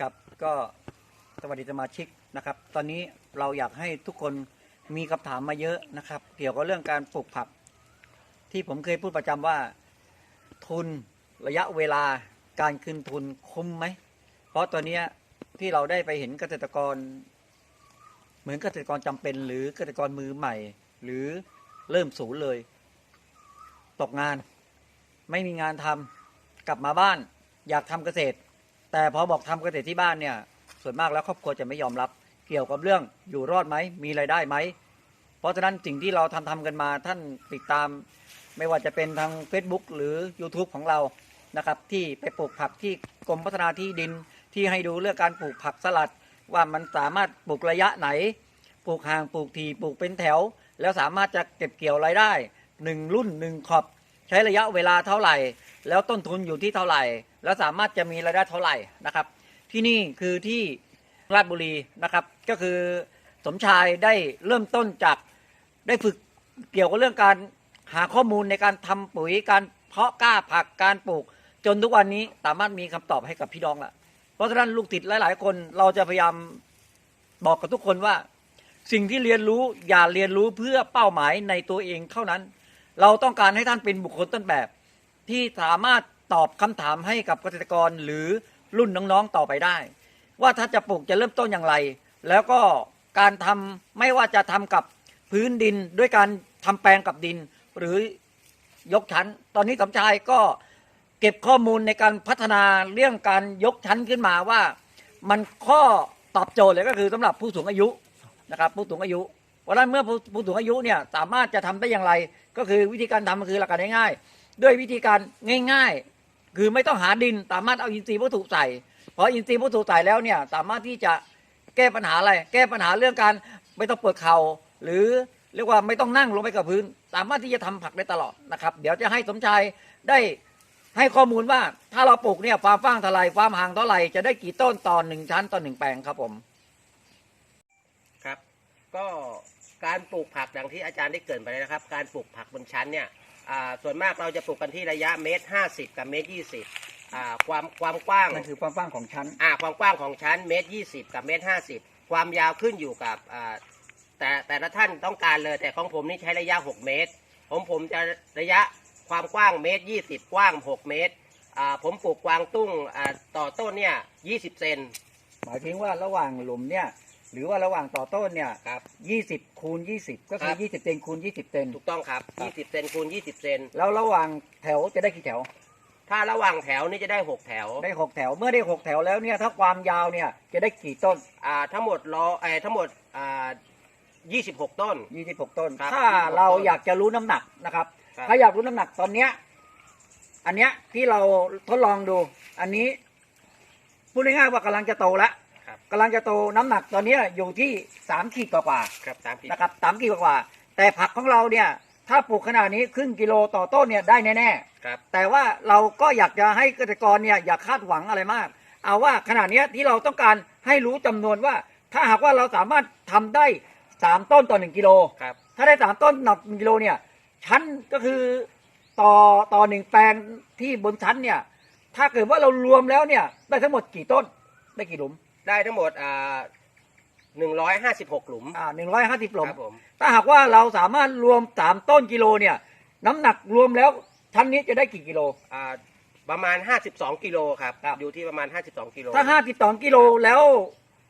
ครับก็สวัสดีสมาชิกนะครับ ตอนนี้เราอยากให้ทุกคนมีคำถามมาเยอะนะครับ เกี่ยวกับเรื่องการปลูกผัก ที่ผมเคยพูดประจำว่า ทุนระยะเวลาการคืนทุนคุ้มไหม เพราะตอนเนี้ยที่เราได้ไปเห็นเกษตรกร เหมือนเกษตรกรจำเป็นหรือเกษตรกรมือใหม่ หรือเริ่มศูนย์เลย ตกงาน ไม่มีงานทำกลับมาบ้าน อยากทำเกษตร แต่พอบอกทำเกษตรที่บ้านเนี่ยส่วนมากแล้วครอบครัวจะไม่ยอมรับ เกี่ยวกับเรื่องอยู่รอดไหมมีรายได้ไหมเพราะฉะนั้นสิ่งที่เราทำทำกันมาท่านติดตาม ไม่ว่าจะเป็นทาง Facebook หรือ YouTube ของเรานะครับที่ไปปลูกผักที่กรมพัฒนาที่ดินที่ให้ดูเรื่องการปลูกผักสลัด ว่ามันสามารถปลูกระยะไหน ปลูกห่างปลูกทีปลูกเป็นแถว แล้วสามารถจะเก็บเกี่ยวรายได้หนึ่งรุ่นหนึ่งขอบ ใช้ระยะเวลาเท่าไหร่ แล้วต้นทุนอยู่ที่เท่าไหร่ แล้วสามารถจะมีรายได้เท่าไหร่นะครับ ที่นี่คือที่ราชบุรีนะครับ ก็คือสมชายได้เริ่มต้นจากได้ฝึกเกี่ยวกับเรื่องการหาข้อมูลในการทำปุ๋ยการเพาะกล้าผักการปลูก จนทุกวันนี้สามารถมีคำตอบให้กับพี่น้องละเพราะฉะนั้นลูกติดหลาย ๆ คนเราจะพยายามบอกกับทุกคนว่า สิ่งที่เรียนรู้อย่าเรียนรู้เพื่อเป้าหมายในตัวเองเท่านั้น เราต้องการให้ท่านเป็นบุคคลต้นแบบ ที่สามารถตอบคำถามให้กับเกษตรกรหรือรุ่นน้องๆต่อไปได้ ว่าถ้าจะปลูกจะเริ่มต้นอย่างไร แล้วก็การทำไม่ว่าจะทำกับพื้นดินด้วยการทำแปลงกับดิน หรือยกชั้น ตอนนี้สมชายก็เก็บข้อมูลในการพัฒนาเรื่องการยกชั้นขึ้นมาว่า มันข้อตอบโจทย์เลยก็คือสำหรับผู้สูงอายุนะครับผู้สูงอายุ เพราะฉะนั้นเมื่อผู้ผู้สูงอายุเนี่ยสามารถจะทำได้อย่างไร ก็คือวิธีการทำก็คือหลักการง่าย ด้วยวิธีการง่ายๆ คือไม่ต้องหาดินสามารถเอาอินทรีย์วัตถุใส่พออินทรีย์วัตถุใส่แล้วเนี่ยสามารถที่จะแก้ปัญหาอะไร แก้ปัญหาเรื่องการไม่ต้องเปวดเข่าหรือเรียกว่าไม่ต้องนั่งลงไปกับพื้น สามารถที่จะทำผักได้ตลอดนะครับ เดี๋ยวจะให้สมชายได้ให้ข้อมูลว่าถ้าเราปลูกเนี่ยความฟ้างเท่าไรความห่างเท่าไรจะได้กี่ต้นต่อหนึ่งชั้นต่อหนึ่งแปลงครับผมครับ ก็การปลูกผักดังที่อาจารย์ได้เกินไปนะครับ การปลูกผักบนชั้นเนี่ย อ่าส่วนมากเราจะปลูกกันที่ระยะเมตรห้าสิบกับเมตรยี่สิบอ่าความความกว้าง นั่นคือความฟ้างของชั้น อ่าความกว้างของชั้นเมตรยี่สิบกับเมตรห้าสิบความยาวขึ้นอยู่กับอ่าแต่แต่ละท่านต้องการเลย แต่ของผมนี่ใช้ระยะหกเมตร ผมผมจะระยะความกว้างเมตรยี่สิบกว้างหกเมตรอ่าผมปลูกกวางตุ้งอ่าต่อต้นเนี่ยยี่สิบเซนหมายถึงว่าระหว่างหลุมเนี่ย หรือว่าระหว่างต่อต้นเนี่ยครับ ยี่สิบคูณยี่สิบก็คืคอรับยี่สิบเซนคูณยี่สิบเซนถูกต้องครับครับยี่สิบเซนคูณยี่สิบเซน แล้วระหว่างแถวจะได้กี่แถว ถ้าระหว่างแถวนี่จะได้หกแถวได้หกแถวเมื่อได้หกแถวแล้วเนี่ยถ้าความยาวเนี่ยจะได้กี่ต้นอ่าทั้งหมดล้อไอ้ทั้งหมดอ่ายี่สิบหกต้น ยี่สิบหกต้น ครับถ้า26เราต้นอยากจะรู้น้ำหนักนะครับ ครับ ถ้าอยากรู้น้ำหนักตอนเนี้ยอันเนี้ยที่เราทดลองดู อันนี้พูดง่ายๆว่ากำลังจะโตแล้วครับ กำลังจะโตน้ำหนักตอนเนี้ยอยู่ที่สามขีดกว่าๆครับตามที่นะครับสามกิโลกว่าแต่ผักของเราเนี่ยถ้าปลูกขนาดนี้ครึ่งกิโลต่อต้นเนี่ยได้แน่ครับๆแต่ว่าเราก็อยากจะให้เกษตรกรเนี่ยอย่าคาดหวังอะไรมาก เอาว่าขนาดเนี้ยที่เราต้องการให้รู้จำนวนว่า ถ้าหากว่าเราสามารถทำได้สามต้นต่อหนึ่งกิโล ครับถ้าได้สามต้นต่อหนึ่งกิโลเนี่ยชั้นก็คือต่อต่อหนึ่งแปลงที่บนชั้นเนี่ยถ้าเกิดว่าเรารวมแล้วเนี่ยได้ทั้งหมดกี่ต้นได้กี่หลุม ได้ทั้งหมดอ่าหนึ่งร้อยห้าสิบหกหลุมอ่าหนึ่งร้อยห้าสิบหลุม ครับผมถ้าหากว่าเราสามารถรวมสามต้นกิโลเนี่ย น้ำหนักรวมแล้วชั้นนี้จะได้กี่กิโล อ่าประมาณห้าสิบสองกิโลครับครับ อยู่ที่ประมาณห้าสิบสองกิโล ถ้าห้าสิบสองกิโลแล้ว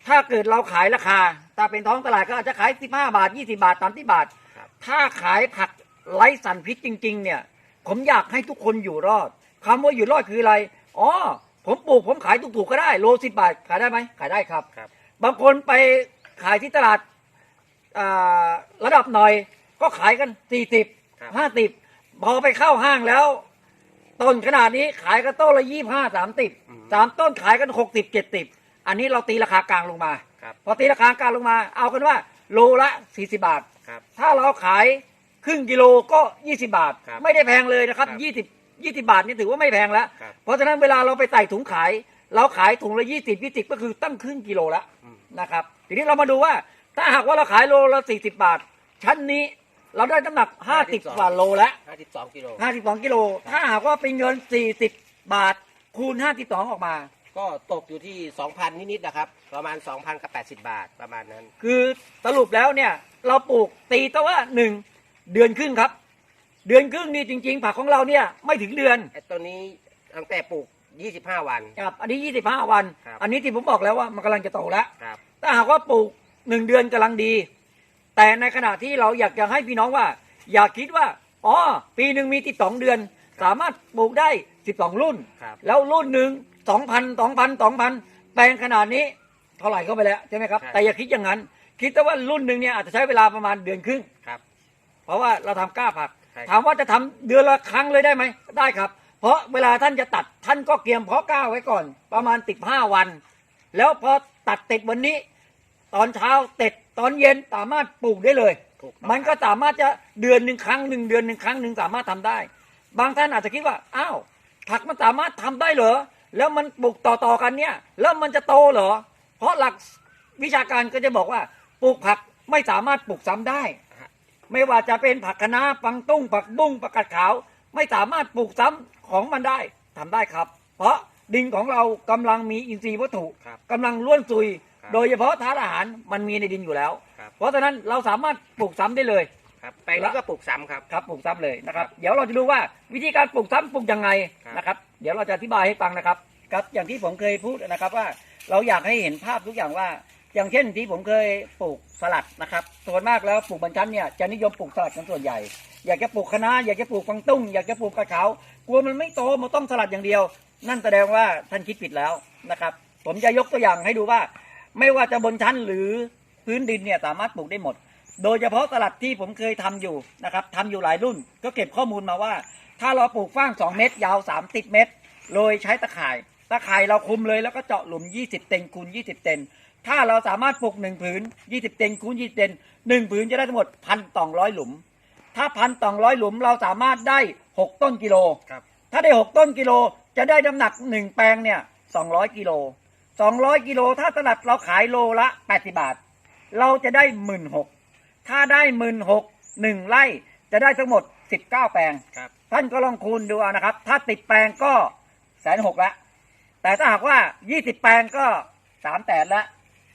ถ้าเกิดเราขายราคา ถ้าเป็นท้องตลาดก็อาจจะขายสิบห้าบาทยี่สิบาทสามสิบาท ครับ ถ้าขายผักไร้สารพิษจริง ๆ เนี่ย ผมอยากให้ทุกคนอยู่รอดคำว่าอยู่รอดคืออะไร อ๋อ ผมปลูกผมขายถูกๆก็ได้ โลสิบบาทขายได้ไหมขายได้ครับ ครับ บางคนไปขายที่ตลาดอ่าระดับหน่อย ก็ขายกันสี่สิบครับ ห้าสิบพอไปเข้าห้างแล้ว ต้นขนาดนี้ขายกันต้นละยี่ห้าสามสิบสามต้นขายกันหกสิบเจ็ดสิบอันนี้เราตีราคากลางลงมา ครับพอตีราคากลางลงมา เอากันว่าโลละสี่สิบาท ครับ ถ้าเราขายครึ่งกิโลก็ยี่สิบาท ครับไม่ได้แพงเลยนะครับ ครับ ยี่สิบยี่สิบาทนี่ถือว่าไม่แพงแล้ว ครับเพราะฉะนั้นเวลาเราไปใส่ถุงขาย เราขายถุงละยี่สิบยี่สิบก็คือตั้งครึ่งกิโลละอืม นะครับทีนี้เรามาดูว่า ถ้าหากว่าเราขายโลละสี่สิบาท ชั้นนี้เราได้น้ำหนักห้าสิบกว่าโลแล้ว ห้าสิบสองกิโล ห้าสิบสองกิโล ถ้าหากว่าเป็นเงินสี่สิบบาทคูณห้าสิบสองออกมา ก็ตกอยู่ที่2,000นิดๆนะครับ ประมาณ2,000กับ80 บาทประมาณนั้น คือสรุปแล้วเนี่ย เราปลูกตีแต่ว่าหนึ่งเดือนครึ่งครับ เดือนครึ่งนี่จริง ๆ ผักของเราเนี่ยไม่ถึงเดือนไอ้ตัวนี้ตั้งแต่ปลูก 25 วัน ครับอันนี้ 25 วัน ครับ อันนี้ที่ผมบอกแล้วว่ามันกำลังจะโตแล้ว ครับ ถ้าหากว่าปลูกหนึ่งเดือนกำลังดี แต่ในขณะที่เราอยากจะให้พี่น้องว่า อย่าคิดว่าอ๋อปีหนึ่งมีติดสองเดือน สามารถปลูกได้12รุ่น ครับ แล้วรุ่นหนึ่งสองพันสองพันสองพันแปลงขนาดนี้เท่าไหร่เข้าไปแล้วใช่ไหมครับ ใช่ แต่อย่าคิดอย่างนั้น คิดแต่ว่ารุ่นหนึ่งเนี่ยอาจจะใช้เวลาประมาณเดือนครึ่ง ครับ เพราะว่าเราทำกล้าผัก ใช่ครับ ถามว่าจะทำเดือนละครั้งเลยได้ไหมได้ครับ เพราะเวลาท่านจะตัดท่านก็เตรียมเพาะกล้าไว้ก่อน ประมาณติดห้าวัน แล้วพอตัดเต็ดวันนี้ ตอนเช้าเต็ดตอนเย็นสามารถปลูกได้เลย ถูกต้องมันก็ครับสามารถจะเดือนหนึ่งครั้งหนึ่งเดือนหนึ่งครั้งหนึ่งสามารถทำได้ บางท่านอาจจะคิดว่าอ้าวผักมันสามารถทำได้เหรอแล้วมันปลูกต่อๆกันเนี่ยแล้วมันจะโตเหรอ เพราะหลักวิชาการก็จะบอกว่าปลูกผักไม่สามารถปลูกซ้ำได้ ไม่ว่าจะเป็นผักคะน้าปังตุ้งผักบุ้งผักกาดขาว ไม่สามารถปลูกซ้ำของมันได้ทำได้ครับ เพราะดินของเรากำลังมีอินทรีย์วัตถุครับกำลังล้วนซุยครับโดยเฉพาะธาตุอาหารมันมีในดินอยู่แล้วครับเพราะฉะนั้นเราสามารถปลูกซ้ำได้เลยครับแปลงนี้ก็ปลูกซ้ำครับครับปลูกซ้ำเลยนะครับ เดี๋ยวเราจะดูว่าวิธีการปลูกซ้ำปลูกยังไงครับนะครับ เดี๋ยวเราจะอธิบายให้ฟังนะครับครับอย่างที่ผมเคยพูดนะครับว่าเราอยากให้เห็นภาพทุกอย่างว่า อย่างเช่นที่ผมเคยปลูกสลัดนะครับส่วนมากแล้วปลูกบรรชันเนี่ยจะนิยมปลูกสลัดกันส่วนใหญ่ อยากจะปลูกคะน้าอยากจะปลูกฟังตุ้งอยากจะปลูกกระเฉากลัวมันไม่โตมันต้องสลัดอย่างเดียว นั่นแสดงว่าท่านคิดผิดแล้วนะครับ ผมจะยกตัวอย่างให้ดูว่า ไม่ว่าจะบนชั้นหรือพื้นดินเนี่ยสามารถปลูกได้หมด โดยเฉพาะสลัดที่ผมเคยทำอยู่นะครับทำอยู่หลายรุ่น ก็เก็บข้อมูลมาว่า ถ้าเราปลูกฟาง 2 เมตร ยาว 30 เมตร โดยใช้ตะข่าย ตะข่ายเราคุมเลยแล้วก็เจาะหลุม 20 เซนคูณ 20 เซน ถ้าเราสามารถปลูก1ผืน20เซนคูณ20เซน1ผืนจะได้ทั้งหมด1,200หลุม ถ้า1,200หลุมเราสามารถได้6ต้นกิโล ครับ ถ้าได้6ต้นกิโลจะได้น้ำหนัก1แปลงเนี่ย200กิโล200กิโลถ้าสลัดเราขายโลละ80บาท เราจะได้16,000ถ้าได้16,000หนึ่งไร่จะได้ทั้งหมด19แปลง ครับ ท่านก็ลองคูณดูเอานะครับ ถ้าติดแปลงก็แสนหกละแต่ถ้าหากว่า20แปลงก็สามแสนละ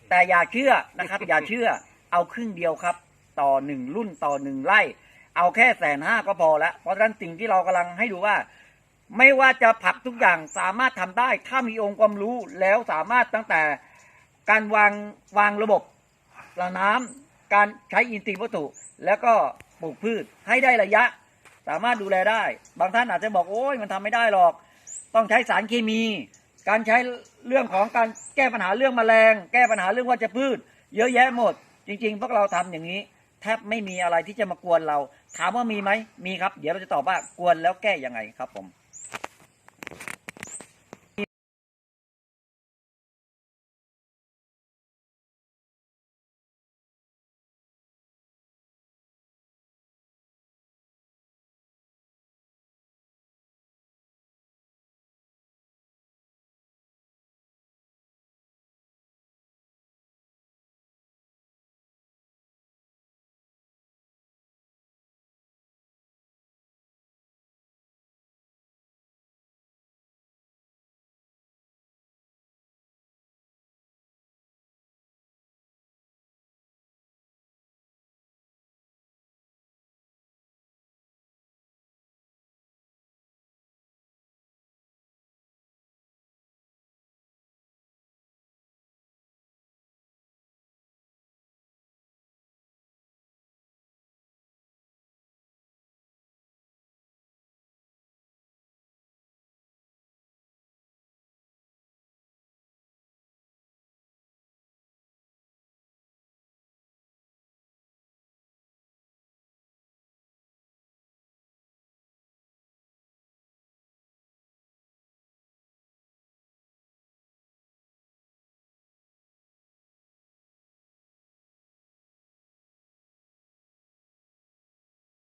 แต่อย่าเชื่อนะครับ อย่าเชื่อเอาครึ่งเดียวครับ ต่อหนึ่งรุ่นต่อหนึ่งไร่ เอาแค่แสนห้าก็พอแล้วเพราะฉะนั้นสิ่งที่เรากำลังให้ดูว่า ไม่ว่าจะผักทุกอย่างสามารถทำได้ถ้ามีองค์ความรู้แล้วสามารถตั้งแต่การวางวางระบบระน้ำการใช้อินทรีย์วัตถุ แล้วก็ปลูกพืชให้ได้ระยะ สามารถดูแลได้ บางท่านอาจจะบอกโอ้ยมันทำไม่ได้หรอก ต้องใช้สารเคมี การใช้เรื่องของการแก้ปัญหาเรื่องแมลง แก้ปัญหาเรื่องวัชพืช เยอะแยะหมด จริง ๆ พวกเราทำอย่างนี้ แทบไม่มีอะไรที่จะมากวนเรา ถามว่ามีไหมมีครับ เดี๋ยวเราจะตอบว่ากวนแล้วแก้ยังไงครับผม